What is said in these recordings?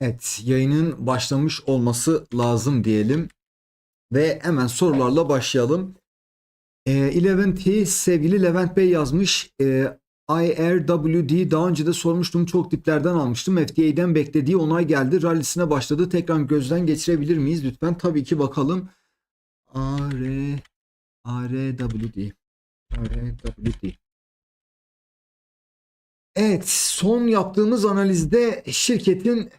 Evet, yayının başlamış olması lazım diyelim. Ve hemen sorularla başlayalım. Ee, Eleven T sevgili Levent Bey yazmış. Ee, IRWD daha önce de sormuştum. Çok tiplerden almıştım. FDA'den beklediği onay geldi. Rallisine başladı. Tekrar gözden geçirebilir miyiz lütfen? Tabii ki bakalım. AR, ARWD. ARWD. Evet, son yaptığımız analizde şirketin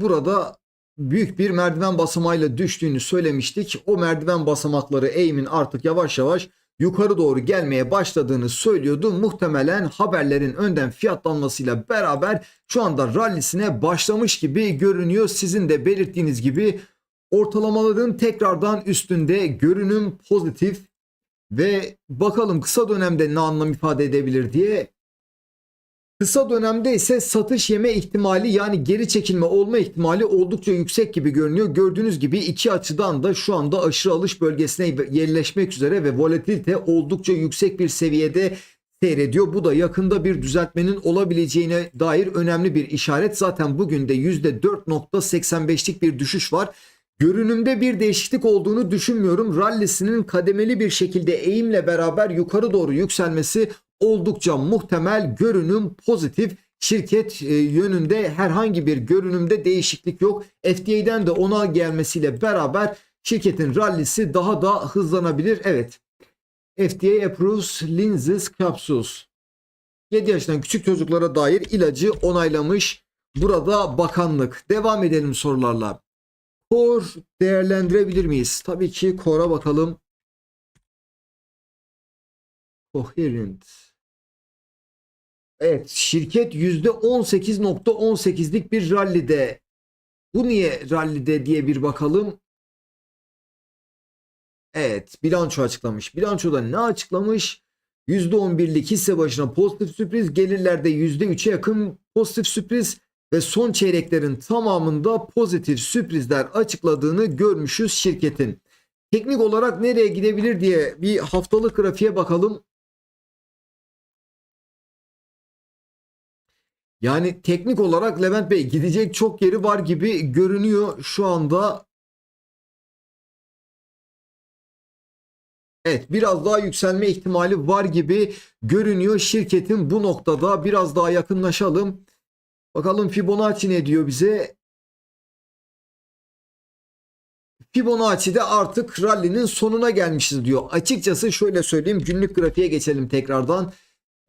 burada büyük bir merdiven basamağıyla düştüğünü söylemiştik. O merdiven basamakları eğimin artık yavaş yavaş yukarı doğru gelmeye başladığını söylüyordu. Muhtemelen haberlerin önden fiyatlanmasıyla beraber şu anda rallisine başlamış gibi görünüyor. Sizin de belirttiğiniz gibi ortalamaların tekrardan üstünde görünüm pozitif ve bakalım kısa dönemde ne anlam ifade edebilir diye Kısa dönemde ise satış yeme ihtimali yani geri çekilme olma ihtimali oldukça yüksek gibi görünüyor. Gördüğünüz gibi iki açıdan da şu anda aşırı alış bölgesine yerleşmek üzere ve volatilite oldukça yüksek bir seviyede seyrediyor. Bu da yakında bir düzeltmenin olabileceğine dair önemli bir işaret. Zaten bugün de %4.85'lik bir düşüş var. Görünümde bir değişiklik olduğunu düşünmüyorum. Rallisinin kademeli bir şekilde eğimle beraber yukarı doğru yükselmesi oldukça muhtemel görünüm pozitif. Şirket e, yönünde herhangi bir görünümde değişiklik yok. FDA'den de ona gelmesiyle beraber şirketin rallisi daha da hızlanabilir. Evet. FDA approves lenses capsules. 7 yaşından küçük çocuklara dair ilacı onaylamış. Burada bakanlık. Devam edelim sorularla. Core değerlendirebilir miyiz? Tabii ki Core'a bakalım. Coherent. Evet şirket %18.18'lik bir rallide. Bu niye rallide diye bir bakalım. Evet bilanço açıklamış. Bilançoda ne açıklamış? %11'lik hisse başına pozitif sürpriz, gelirlerde %3'e yakın pozitif sürpriz ve son çeyreklerin tamamında pozitif sürprizler açıkladığını görmüşüz şirketin. Teknik olarak nereye gidebilir diye bir haftalık grafiğe bakalım. Yani teknik olarak Levent Bey gidecek çok yeri var gibi görünüyor şu anda. Evet biraz daha yükselme ihtimali var gibi görünüyor şirketin bu noktada biraz daha yakınlaşalım. Bakalım Fibonacci ne diyor bize? Fibonacci'de artık rallinin sonuna gelmişiz diyor. Açıkçası şöyle söyleyeyim günlük grafiğe geçelim tekrardan.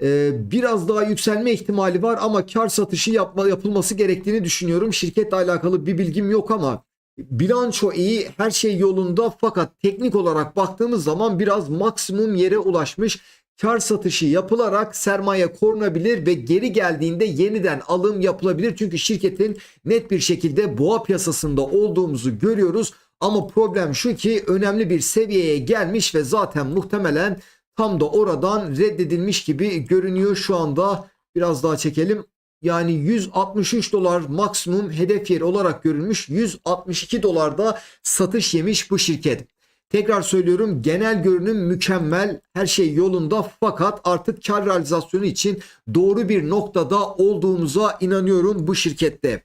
Ee, biraz daha yükselme ihtimali var ama kar satışı yapma, yapılması gerektiğini düşünüyorum. Şirketle alakalı bir bilgim yok ama bilanço iyi, her şey yolunda fakat teknik olarak baktığımız zaman biraz maksimum yere ulaşmış. Kar satışı yapılarak sermaye korunabilir ve geri geldiğinde yeniden alım yapılabilir. Çünkü şirketin net bir şekilde boğa piyasasında olduğumuzu görüyoruz. Ama problem şu ki önemli bir seviyeye gelmiş ve zaten muhtemelen tam da oradan reddedilmiş gibi görünüyor şu anda. Biraz daha çekelim. Yani 163 dolar maksimum hedef yeri olarak görülmüş. 162 dolarda satış yemiş bu şirket. Tekrar söylüyorum genel görünüm mükemmel. Her şey yolunda fakat artık kar realizasyonu için doğru bir noktada olduğumuza inanıyorum bu şirkette.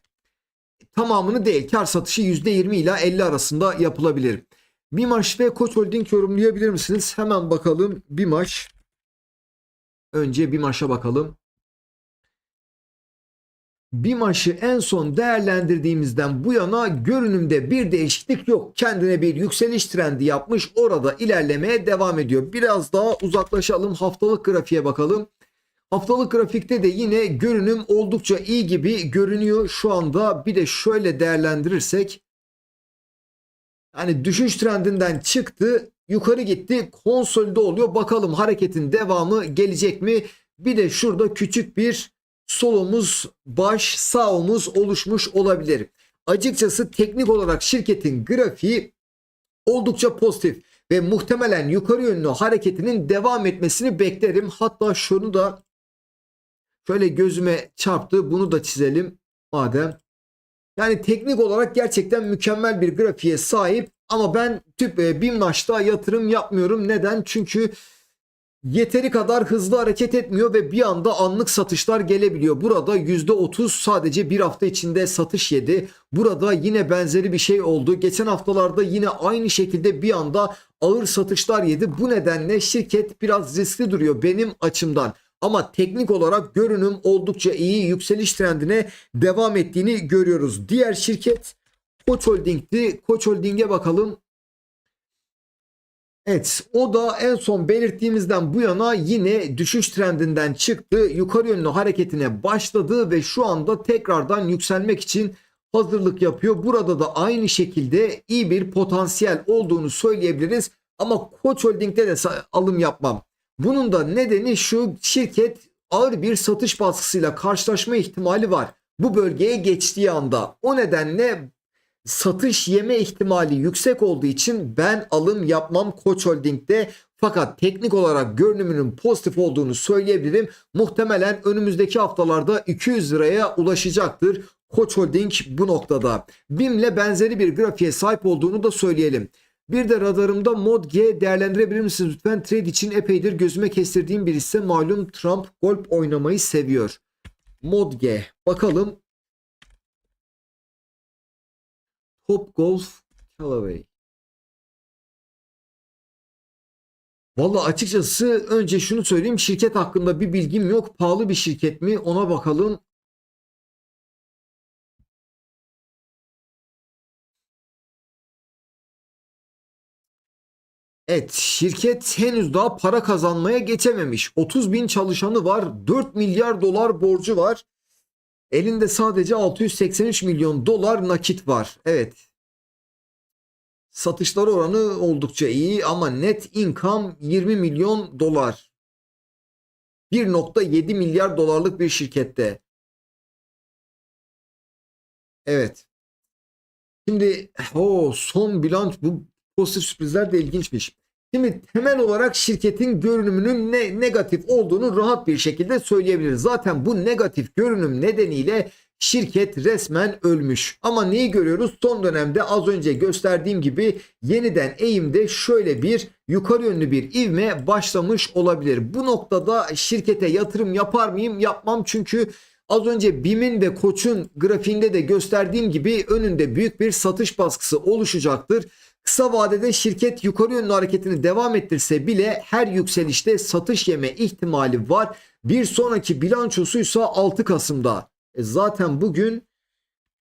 Tamamını değil kar satışı %20 ila 50 arasında yapılabilir. Bimaş ve Koç Holding yorumlayabilir misiniz? Hemen bakalım. Bimaş. Önce Bimaş'a bakalım. Bimaş'ı en son değerlendirdiğimizden bu yana görünümde bir değişiklik yok. Kendine bir yükseliş trendi yapmış. Orada ilerlemeye devam ediyor. Biraz daha uzaklaşalım. Haftalık grafiğe bakalım. Haftalık grafikte de yine görünüm oldukça iyi gibi görünüyor şu anda. Bir de şöyle değerlendirirsek yani düşüş trendinden çıktı, yukarı gitti, konsolide oluyor. Bakalım hareketin devamı gelecek mi? Bir de şurada küçük bir sol omuz, baş, sağ omuz oluşmuş olabilir. Açıkçası teknik olarak şirketin grafiği oldukça pozitif ve muhtemelen yukarı yönlü hareketinin devam etmesini beklerim. Hatta şunu da şöyle gözüme çarptı. Bunu da çizelim madem. Yani teknik olarak gerçekten mükemmel bir grafiğe sahip ama ben tüp e, BİMNAŞ'ta yatırım yapmıyorum. Neden? Çünkü yeteri kadar hızlı hareket etmiyor ve bir anda anlık satışlar gelebiliyor. Burada %30 sadece bir hafta içinde satış yedi. Burada yine benzeri bir şey oldu. Geçen haftalarda yine aynı şekilde bir anda ağır satışlar yedi. Bu nedenle şirket biraz riskli duruyor benim açımdan. Ama teknik olarak görünüm oldukça iyi yükseliş trendine devam ettiğini görüyoruz. Diğer şirket Koç Holding'ti. Koç Holding'e bakalım. Evet o da en son belirttiğimizden bu yana yine düşüş trendinden çıktı. Yukarı yönlü hareketine başladı ve şu anda tekrardan yükselmek için hazırlık yapıyor. Burada da aynı şekilde iyi bir potansiyel olduğunu söyleyebiliriz. Ama Koç Holding'de de alım yapmam. Bunun da nedeni şu şirket ağır bir satış baskısıyla karşılaşma ihtimali var. Bu bölgeye geçtiği anda. O nedenle satış yeme ihtimali yüksek olduğu için ben alım yapmam Koç Holding'de. Fakat teknik olarak görünümünün pozitif olduğunu söyleyebilirim. Muhtemelen önümüzdeki haftalarda 200 liraya ulaşacaktır. Koç Holding bu noktada. BİM'le benzeri bir grafiğe sahip olduğunu da söyleyelim. Bir de radarımda Mod G değerlendirebilir misiniz lütfen? Trade için epeydir gözüme kestirdiğim bir ise malum Trump golf oynamayı seviyor. Mod G. Bakalım Top Golf Callaway. Valla açıkçası önce şunu söyleyeyim. Şirket hakkında bir bilgim yok. Pahalı bir şirket mi? Ona bakalım. Evet şirket henüz daha para kazanmaya geçememiş. 30 bin çalışanı var. 4 milyar dolar borcu var. Elinde sadece 683 milyon dolar nakit var. Evet. Satışlar oranı oldukça iyi ama net income 20 milyon dolar. 1.7 milyar dolarlık bir şirkette. Evet. Şimdi o son bilanç bu pozitif sürprizler de ilginçmiş. Şimdi temel olarak şirketin görünümünün ne negatif olduğunu rahat bir şekilde söyleyebiliriz. Zaten bu negatif görünüm nedeniyle şirket resmen ölmüş. Ama neyi görüyoruz? Son dönemde az önce gösterdiğim gibi yeniden eğimde şöyle bir yukarı yönlü bir ivme başlamış olabilir. Bu noktada şirkete yatırım yapar mıyım? Yapmam çünkü Az önce BİM'in ve Koç'un grafiğinde de gösterdiğim gibi önünde büyük bir satış baskısı oluşacaktır. Kısa vadede şirket yukarı yönlü hareketini devam ettirse bile her yükselişte satış yeme ihtimali var. Bir sonraki bilançosuysa 6 Kasım'da. E zaten bugün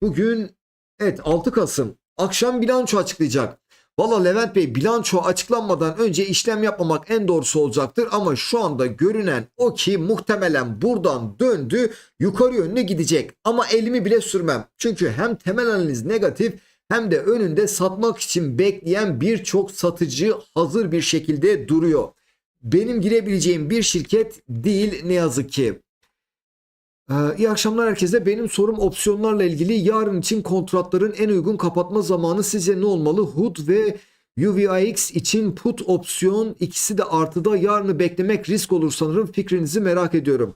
bugün evet 6 Kasım akşam bilanço açıklayacak. Valla Levent Bey bilanço açıklanmadan önce işlem yapmamak en doğrusu olacaktır ama şu anda görünen o ki muhtemelen buradan döndü yukarı yönlü gidecek ama elimi bile sürmem. Çünkü hem temel analiz negatif hem de önünde satmak için bekleyen birçok satıcı hazır bir şekilde duruyor. Benim girebileceğim bir şirket değil ne yazık ki. Ee, iyi akşamlar herkese. Benim sorum opsiyonlarla ilgili. Yarın için kontratların en uygun kapatma zamanı sizce ne olmalı? HUD ve UVIX için put opsiyon ikisi de artıda yarını beklemek risk olur sanırım. Fikrinizi merak ediyorum.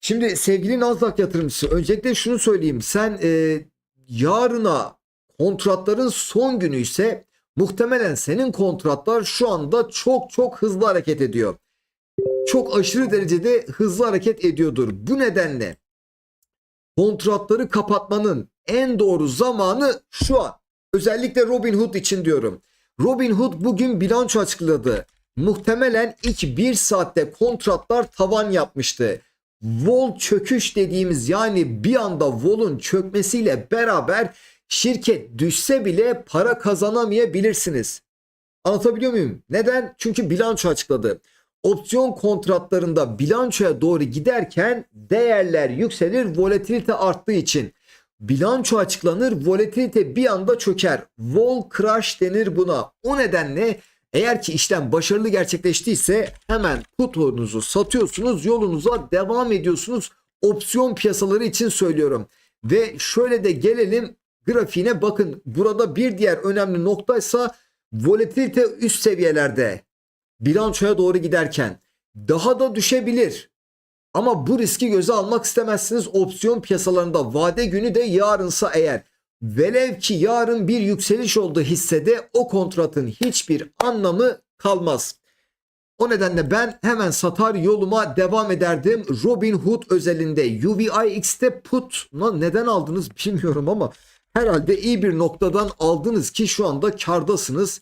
Şimdi sevgili Nasdaq yatırımcısı öncelikle şunu söyleyeyim. Sen e, yarına kontratların son günü ise muhtemelen senin kontratlar şu anda çok çok hızlı hareket ediyor çok aşırı derecede hızlı hareket ediyordur. Bu nedenle kontratları kapatmanın en doğru zamanı şu an. Özellikle Robinhood için diyorum. Robinhood bugün bilanço açıkladı. Muhtemelen ilk bir saatte kontratlar tavan yapmıştı. Vol çöküş dediğimiz yani bir anda Vol'un çökmesiyle beraber şirket düşse bile para kazanamayabilirsiniz. Anlatabiliyor muyum? Neden? Çünkü bilanço açıkladı opsiyon kontratlarında bilançoya doğru giderken değerler yükselir volatilite arttığı için. Bilanço açıklanır volatilite bir anda çöker. Vol crash denir buna. O nedenle eğer ki işlem başarılı gerçekleştiyse hemen putunuzu satıyorsunuz yolunuza devam ediyorsunuz. Opsiyon piyasaları için söylüyorum. Ve şöyle de gelelim grafiğine bakın. Burada bir diğer önemli noktaysa volatilite üst seviyelerde bilançoya doğru giderken daha da düşebilir. Ama bu riski göze almak istemezsiniz opsiyon piyasalarında vade günü de yarınsa eğer. Velev ki yarın bir yükseliş oldu hissede o kontratın hiçbir anlamı kalmaz. O nedenle ben hemen satar yoluma devam ederdim. Robinhood özelinde UVIX'te put neden aldınız bilmiyorum ama herhalde iyi bir noktadan aldınız ki şu anda kardasınız.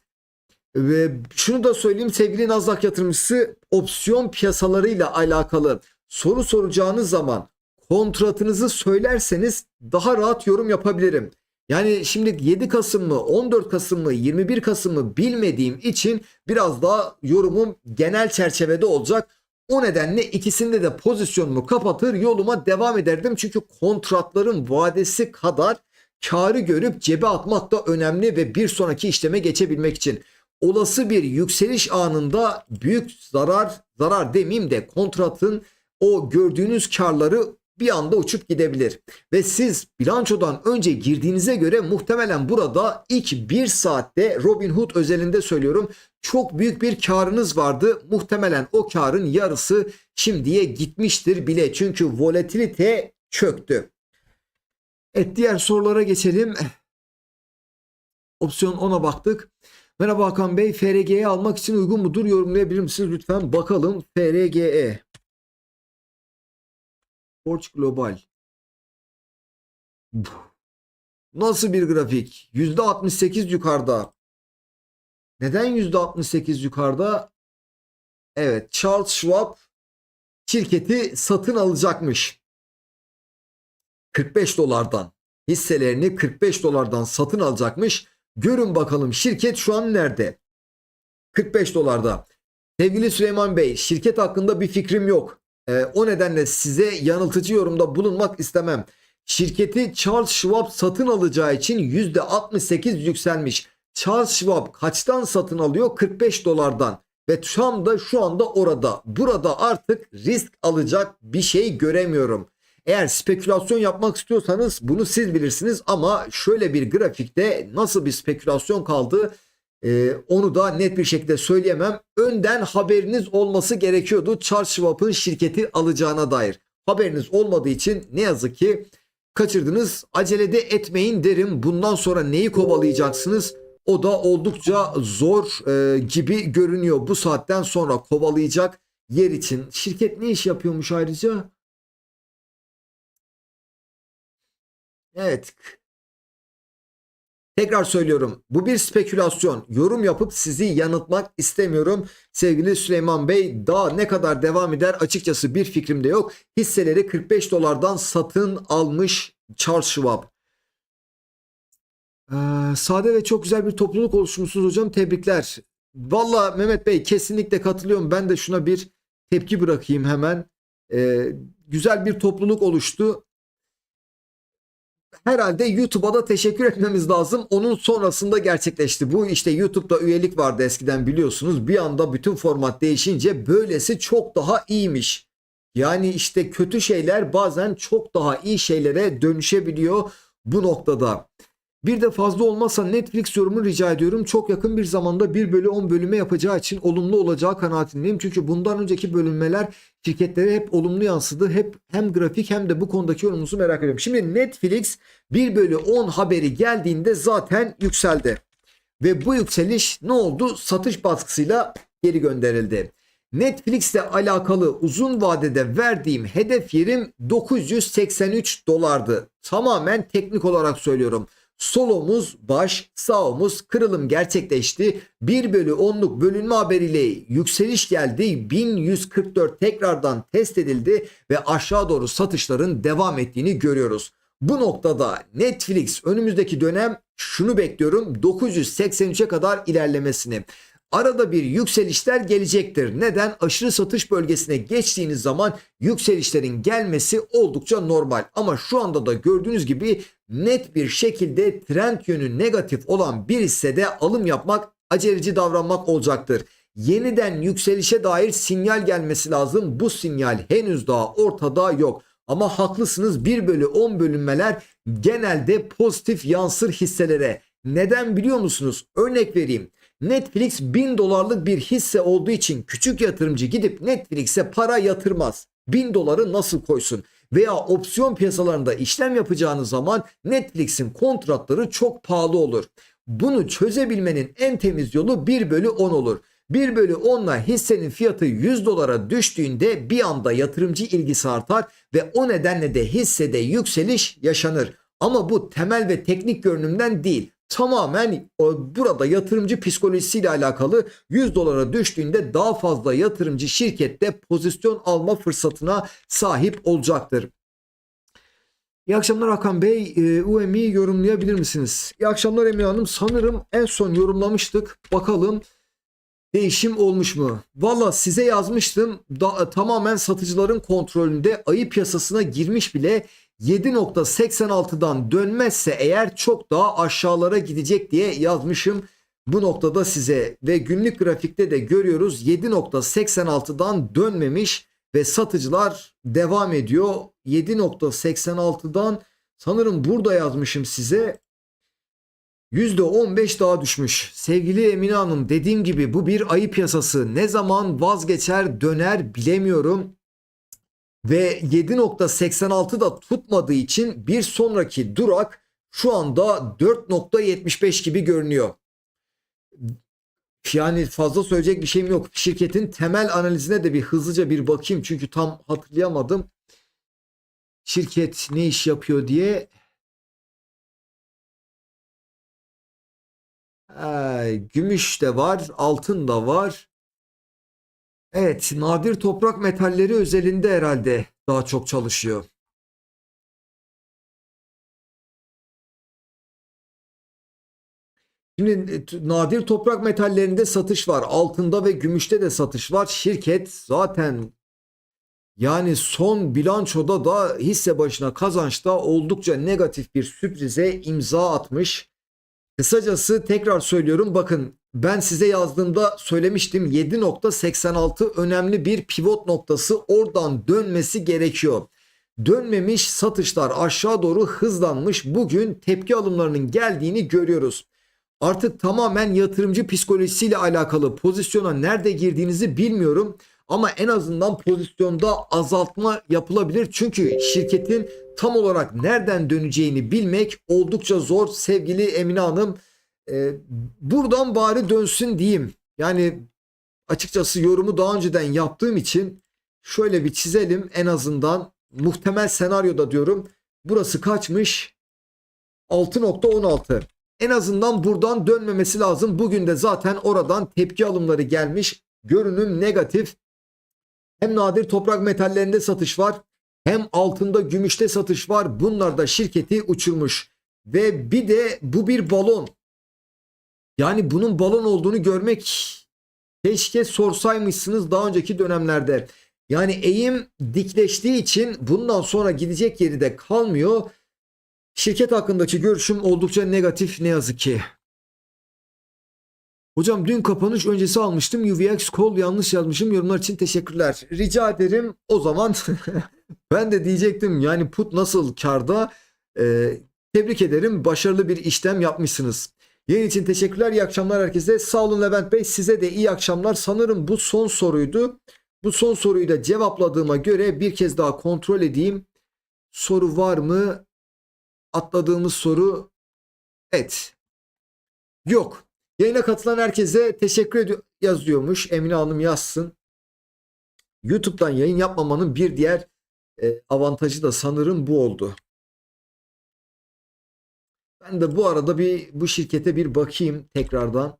Ve şunu da söyleyeyim sevgili Nazlak yatırımcısı opsiyon piyasalarıyla alakalı soru soracağınız zaman kontratınızı söylerseniz daha rahat yorum yapabilirim. Yani şimdi 7 Kasım mı 14 Kasım mı 21 Kasım mı bilmediğim için biraz daha yorumum genel çerçevede olacak. O nedenle ikisinde de pozisyonumu kapatır yoluma devam ederdim. Çünkü kontratların vadesi kadar karı görüp cebe atmak da önemli ve bir sonraki işleme geçebilmek için. Olası bir yükseliş anında büyük zarar, zarar demeyeyim de kontratın o gördüğünüz karları bir anda uçup gidebilir. Ve siz bilançodan önce girdiğinize göre muhtemelen burada ilk bir saatte Robinhood özelinde söylüyorum çok büyük bir karınız vardı. Muhtemelen o karın yarısı şimdiye gitmiştir bile. Çünkü volatilite çöktü. Evet diğer sorulara geçelim. Opsiyon 10'a baktık. Merhaba Hakan Bey. FRG'yi almak için uygun mudur? Yorumlayabilir misiniz lütfen? Bakalım FRGE. Forge Global. Nasıl bir grafik? %68 yukarıda. Neden %68 yukarıda? Evet, Charles Schwab şirketi satın alacakmış. 45 dolardan hisselerini 45 dolardan satın alacakmış. Görün bakalım şirket şu an nerede? 45 dolarda. Sevgili Süleyman Bey, şirket hakkında bir fikrim yok. Ee, o nedenle size yanıltıcı yorumda bulunmak istemem. Şirketi Charles Schwab satın alacağı için %68 yükselmiş. Charles Schwab kaçtan satın alıyor? 45 dolardan. Ve tam da şu anda orada. Burada artık risk alacak bir şey göremiyorum. Eğer spekülasyon yapmak istiyorsanız bunu siz bilirsiniz ama şöyle bir grafikte nasıl bir spekülasyon kaldı ee, onu da net bir şekilde söyleyemem. Önden haberiniz olması gerekiyordu Charles Schwab'ın şirketi alacağına dair. Haberiniz olmadığı için ne yazık ki kaçırdınız. Acelede etmeyin derim. Bundan sonra neyi kovalayacaksınız? O da oldukça zor e, gibi görünüyor. Bu saatten sonra kovalayacak yer için. Şirket ne iş yapıyormuş ayrıca? Evet. Tekrar söylüyorum. Bu bir spekülasyon. Yorum yapıp sizi yanıltmak istemiyorum. Sevgili Süleyman Bey daha ne kadar devam eder açıkçası bir fikrim de yok. Hisseleri 45 dolardan satın almış Charles Schwab. Ee, sade ve çok güzel bir topluluk oluşmuşsunuz hocam. Tebrikler. Valla Mehmet Bey kesinlikle katılıyorum. Ben de şuna bir tepki bırakayım hemen. Ee, güzel bir topluluk oluştu herhalde YouTube'a da teşekkür etmemiz lazım. Onun sonrasında gerçekleşti. Bu işte YouTube'da üyelik vardı eskiden biliyorsunuz. Bir anda bütün format değişince böylesi çok daha iyiymiş. Yani işte kötü şeyler bazen çok daha iyi şeylere dönüşebiliyor bu noktada. Bir de fazla olmazsa Netflix yorumu rica ediyorum. Çok yakın bir zamanda 1 bölü 10 bölüme yapacağı için olumlu olacağı kanaatindeyim. Çünkü bundan önceki bölünmeler şirketlere hep olumlu yansıdı. Hep hem grafik hem de bu konudaki yorumunuzu merak ediyorum. Şimdi Netflix 1 bölü 10 haberi geldiğinde zaten yükseldi. Ve bu yükseliş ne oldu? Satış baskısıyla geri gönderildi. Netflix ile alakalı uzun vadede verdiğim hedef yerim 983 dolardı. Tamamen teknik olarak söylüyorum. Sol omuz baş, sağ omuz kırılım gerçekleşti. 1 bölü 10'luk bölünme haberiyle yükseliş geldi. 1144 tekrardan test edildi ve aşağı doğru satışların devam ettiğini görüyoruz. Bu noktada Netflix önümüzdeki dönem şunu bekliyorum 983'e kadar ilerlemesini. Arada bir yükselişler gelecektir. Neden? Aşırı satış bölgesine geçtiğiniz zaman yükselişlerin gelmesi oldukça normal. Ama şu anda da gördüğünüz gibi net bir şekilde trend yönü negatif olan bir hissede alım yapmak aceleci davranmak olacaktır. Yeniden yükselişe dair sinyal gelmesi lazım. Bu sinyal henüz daha ortada yok. Ama haklısınız 1 bölü 10 bölünmeler genelde pozitif yansır hisselere. Neden biliyor musunuz? Örnek vereyim. Netflix 1000 dolarlık bir hisse olduğu için küçük yatırımcı gidip Netflix'e para yatırmaz. 1000 doları nasıl koysun? Veya opsiyon piyasalarında işlem yapacağınız zaman Netflix'in kontratları çok pahalı olur. Bunu çözebilmenin en temiz yolu 1 bölü 10 olur. 1 bölü 10'la hissenin fiyatı 100 dolara düştüğünde bir anda yatırımcı ilgisi artar ve o nedenle de hissede yükseliş yaşanır. Ama bu temel ve teknik görünümden değil. Tamamen burada yatırımcı psikolojisiyle alakalı 100 dolara düştüğünde daha fazla yatırımcı şirkette pozisyon alma fırsatına sahip olacaktır. İyi akşamlar Hakan Bey. Ee, UM'i yorumlayabilir misiniz? İyi akşamlar Emine Hanım. Sanırım en son yorumlamıştık. Bakalım değişim olmuş mu? Valla size yazmıştım. Da, tamamen satıcıların kontrolünde ayı piyasasına girmiş bile 7.86'dan dönmezse eğer çok daha aşağılara gidecek diye yazmışım bu noktada size ve günlük grafikte de görüyoruz 7.86'dan dönmemiş ve satıcılar devam ediyor. 7.86'dan sanırım burada yazmışım size %15 daha düşmüş. Sevgili Emine Hanım dediğim gibi bu bir ayı piyasası. Ne zaman vazgeçer döner bilemiyorum. Ve 7.86 da tutmadığı için bir sonraki durak şu anda 4.75 gibi görünüyor. Yani fazla söyleyecek bir şeyim yok. Şirketin temel analizine de bir hızlıca bir bakayım. Çünkü tam hatırlayamadım. Şirket ne iş yapıyor diye. Ee, gümüş de var, altın da var. Evet, nadir toprak metalleri özelinde herhalde daha çok çalışıyor. Şimdi e, nadir toprak metallerinde satış var. Altında ve gümüşte de satış var. Şirket zaten yani son bilançoda da hisse başına kazançta oldukça negatif bir sürprize imza atmış. Kısacası tekrar söylüyorum bakın ben size yazdığımda söylemiştim 7.86 önemli bir pivot noktası oradan dönmesi gerekiyor. Dönmemiş satışlar aşağı doğru hızlanmış bugün tepki alımlarının geldiğini görüyoruz. Artık tamamen yatırımcı psikolojisiyle alakalı pozisyona nerede girdiğinizi bilmiyorum. Ama en azından pozisyonda azaltma yapılabilir. Çünkü şirketin tam olarak nereden döneceğini bilmek oldukça zor sevgili Emine Hanım. Ee, buradan bari dönsün diyeyim. Yani açıkçası yorumu daha önceden yaptığım için şöyle bir çizelim en azından muhtemel senaryoda diyorum. Burası kaçmış? 6.16. En azından buradan dönmemesi lazım. Bugün de zaten oradan tepki alımları gelmiş. Görünüm negatif. Hem nadir toprak metallerinde satış var. Hem altında gümüşte satış var. Bunlar da şirketi uçurmuş. Ve bir de bu bir balon. Yani bunun balon olduğunu görmek keşke sorsaymışsınız daha önceki dönemlerde. Yani eğim dikleştiği için bundan sonra gidecek yeri de kalmıyor. Şirket hakkındaki görüşüm oldukça negatif ne yazık ki. Hocam dün kapanış öncesi almıştım. UVX call yanlış yazmışım. Yorumlar için teşekkürler. Rica ederim. O zaman ben de diyecektim yani put nasıl karda? Ee, tebrik ederim. Başarılı bir işlem yapmışsınız. Yayın için teşekkürler. İyi akşamlar herkese. Sağ olun Levent Bey. Size de iyi akşamlar. Sanırım bu son soruydu. Bu son soruyu da cevapladığıma göre bir kez daha kontrol edeyim. Soru var mı? Atladığımız soru evet. Yok. Yayına katılan herkese teşekkür ediyor yazıyormuş. Emine Hanım yazsın. YouTube'dan yayın yapmamanın bir diğer e, avantajı da sanırım bu oldu. Ben de bu arada bir bu şirkete bir bakayım tekrardan.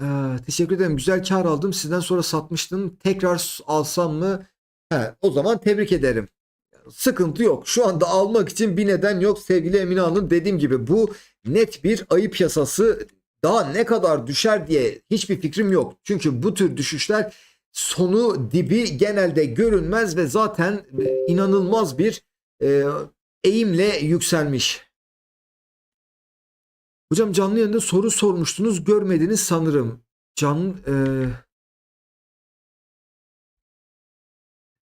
Ee, teşekkür ederim. Güzel kar aldım. Sizden sonra satmıştım. Tekrar alsam mı? He, o zaman tebrik ederim. Sıkıntı yok. Şu anda almak için bir neden yok sevgili Emine Hanım. Dediğim gibi bu net bir ayı piyasası. Daha ne kadar düşer diye hiçbir fikrim yok. Çünkü bu tür düşüşler sonu dibi genelde görünmez ve zaten inanılmaz bir e, eğimle yükselmiş. Hocam canlı yayında soru sormuştunuz görmediniz sanırım. Can e,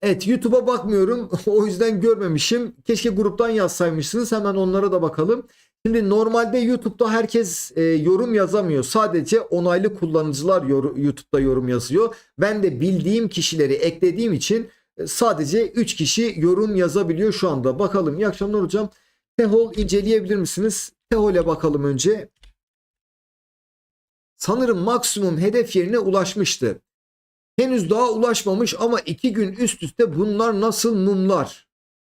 Evet YouTube'a bakmıyorum. o yüzden görmemişim. Keşke gruptan yazsaymışsınız. Hemen onlara da bakalım. Şimdi normalde YouTube'da herkes e, yorum yazamıyor. Sadece onaylı kullanıcılar yor- YouTube'da yorum yazıyor. Ben de bildiğim kişileri eklediğim için E, Sadece 3 kişi yorum yazabiliyor şu anda. Bakalım. İyi akşamlar hocam. Tehol inceleyebilir misiniz? Tehol'e bakalım önce. Sanırım maksimum hedef yerine ulaşmıştı. Henüz daha ulaşmamış ama iki gün üst üste bunlar nasıl mumlar?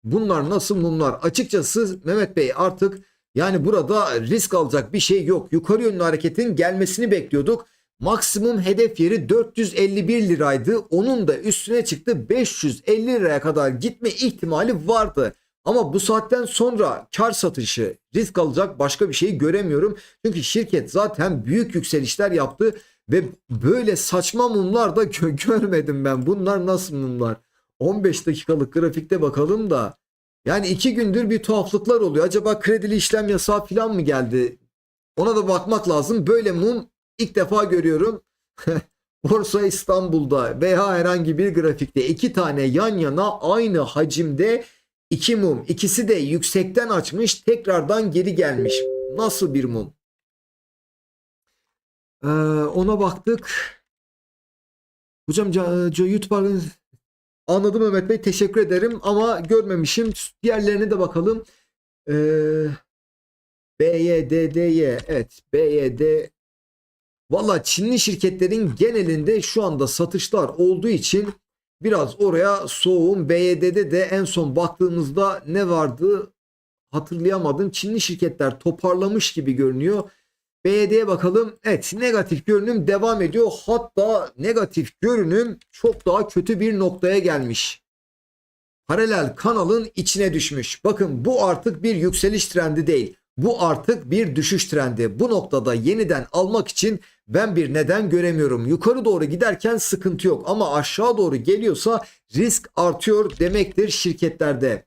Bunlar nasıl mumlar? Açıkçası Mehmet Bey artık yani burada risk alacak bir şey yok. Yukarı yönlü hareketin gelmesini bekliyorduk. Maksimum hedef yeri 451 liraydı. Onun da üstüne çıktı 550 liraya kadar gitme ihtimali vardı. Ama bu saatten sonra kar satışı risk alacak başka bir şey göremiyorum. Çünkü şirket zaten büyük yükselişler yaptı ve böyle saçma mumlar da gö- görmedim ben. Bunlar nasıl mumlar? 15 dakikalık grafikte bakalım da yani iki gündür bir tuhaflıklar oluyor. Acaba kredili işlem yasağı falan mı geldi? Ona da bakmak lazım. Böyle mum ilk defa görüyorum. Borsa İstanbul'da veya herhangi bir grafikte iki tane yan yana aynı hacimde iki mum. İkisi de yüksekten açmış tekrardan geri gelmiş. Nasıl bir mum? Ee, ona baktık. Hocam ca- ca- YouTube Anladım Mehmet Bey. Teşekkür ederim ama görmemişim. Diğerlerine de bakalım. Ee, BYDDY. Evet. BYD. Valla Çinli şirketlerin genelinde şu anda satışlar olduğu için biraz oraya soğuğum. BYD'de de en son baktığımızda ne vardı hatırlayamadım. Çinli şirketler toparlamış gibi görünüyor. BYD'ye bakalım. Evet negatif görünüm devam ediyor. Hatta negatif görünüm çok daha kötü bir noktaya gelmiş. Paralel kanalın içine düşmüş. Bakın bu artık bir yükseliş trendi değil. Bu artık bir düşüş trendi. Bu noktada yeniden almak için ben bir neden göremiyorum. Yukarı doğru giderken sıkıntı yok ama aşağı doğru geliyorsa risk artıyor demektir şirketlerde.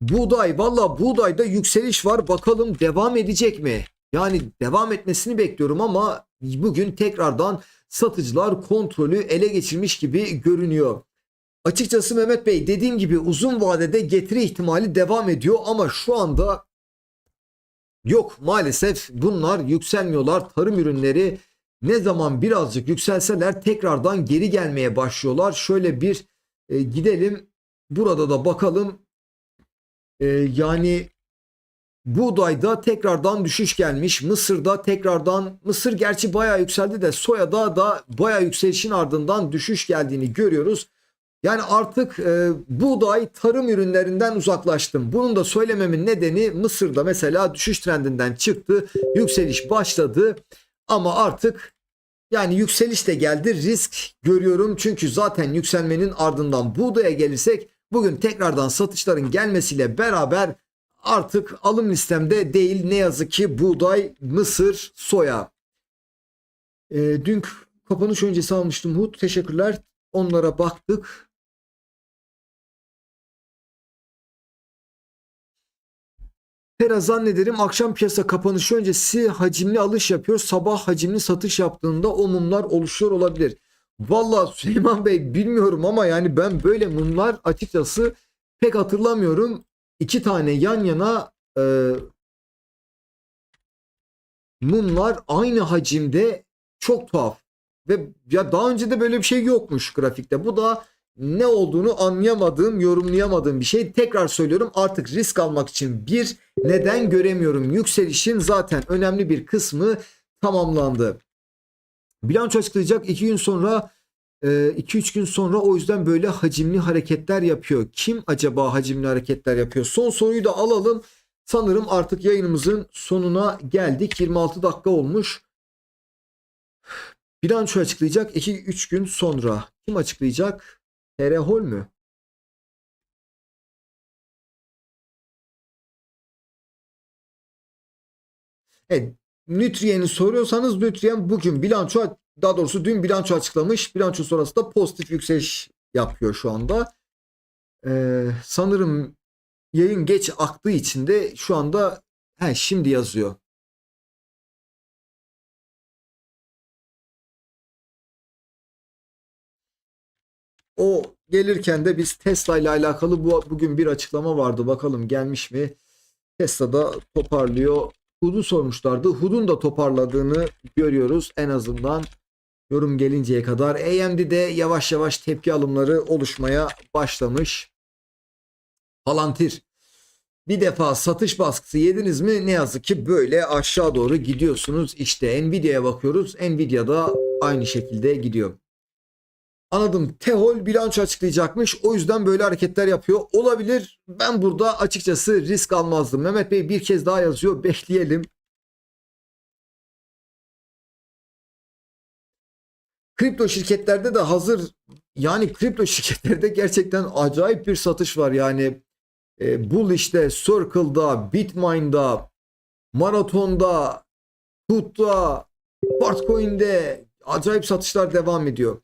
Buğday valla buğdayda yükseliş var bakalım devam edecek mi? Yani devam etmesini bekliyorum ama bugün tekrardan satıcılar kontrolü ele geçirmiş gibi görünüyor. Açıkçası Mehmet Bey dediğim gibi uzun vadede getiri ihtimali devam ediyor ama şu anda yok maalesef bunlar yükselmiyorlar. Tarım ürünleri ne zaman birazcık yükselseler tekrardan geri gelmeye başlıyorlar. Şöyle bir e, gidelim burada da bakalım ee, yani buğdayda tekrardan düşüş gelmiş. Mısır'da tekrardan Mısır gerçi bayağı yükseldi de soyada da bayağı yükselişin ardından düşüş geldiğini görüyoruz. Yani artık e, buğday tarım ürünlerinden uzaklaştım. Bunun da söylememin nedeni Mısır'da mesela düşüş trendinden çıktı. Yükseliş başladı ama artık yani yükseliş de geldi risk görüyorum. Çünkü zaten yükselmenin ardından buğdaya gelirsek bugün tekrardan satışların gelmesiyle beraber artık alım listemde değil ne yazık ki buğday, mısır, soya. E, dün kapanış öncesi almıştım Hud. Teşekkürler. Onlara baktık. Tera zannederim akşam piyasa kapanışı öncesi hacimli alış yapıyor. Sabah hacimli satış yaptığında o mumlar oluşuyor olabilir. Vallahi Süleyman Bey bilmiyorum ama yani ben böyle mumlar açıkçası pek hatırlamıyorum. İki tane yan yana e, mumlar aynı hacimde çok tuhaf. Ve ya daha önce de böyle bir şey yokmuş grafikte. Bu da ne olduğunu anlayamadığım, yorumlayamadığım bir şey. Tekrar söylüyorum artık risk almak için bir neden göremiyorum. Yükselişin zaten önemli bir kısmı tamamlandı. Bilanço açıklayacak 2 gün sonra 2-3 gün sonra o yüzden böyle hacimli hareketler yapıyor. Kim acaba hacimli hareketler yapıyor? Son soruyu da alalım. Sanırım artık yayınımızın sonuna geldik. 26 dakika olmuş. Bilanço açıklayacak 2-3 gün sonra. Kim açıklayacak? Terehol mü? Evet. Nutrien'i soruyorsanız Nutrien bugün bilanço daha doğrusu dün bilanço açıklamış. Bilanço sonrası da pozitif yükseliş yapıyor şu anda. Ee, sanırım yayın geç aktığı için de şu anda he, şimdi yazıyor. O gelirken de biz Tesla ile alakalı bu bugün bir açıklama vardı. Bakalım gelmiş mi? Tesla'da toparlıyor. Hud'u sormuşlardı. Hud'un da toparladığını görüyoruz en azından. Yorum gelinceye kadar. AMD'de yavaş yavaş tepki alımları oluşmaya başlamış. Palantir. Bir defa satış baskısı yediniz mi ne yazık ki böyle aşağı doğru gidiyorsunuz. İşte Nvidia'ya bakıyoruz. Nvidia da aynı şekilde gidiyor. Anladım. Tehol bilanço açıklayacakmış. O yüzden böyle hareketler yapıyor. Olabilir. Ben burada açıkçası risk almazdım. Mehmet Bey bir kez daha yazıyor. Bekleyelim. Kripto şirketlerde de hazır yani kripto şirketlerde gerçekten acayip bir satış var. Yani e, Bullish'te, Circle'da, Bitmine'da, Marathon'da, Put'ta, Portcoin'de acayip satışlar devam ediyor.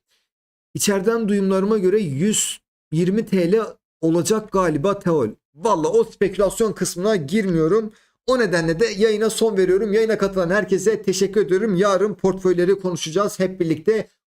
İçeriden duyumlarıma göre 120 TL olacak galiba Teol. Valla o spekülasyon kısmına girmiyorum. O nedenle de yayına son veriyorum. Yayına katılan herkese teşekkür ediyorum. Yarın portföyleri konuşacağız hep birlikte.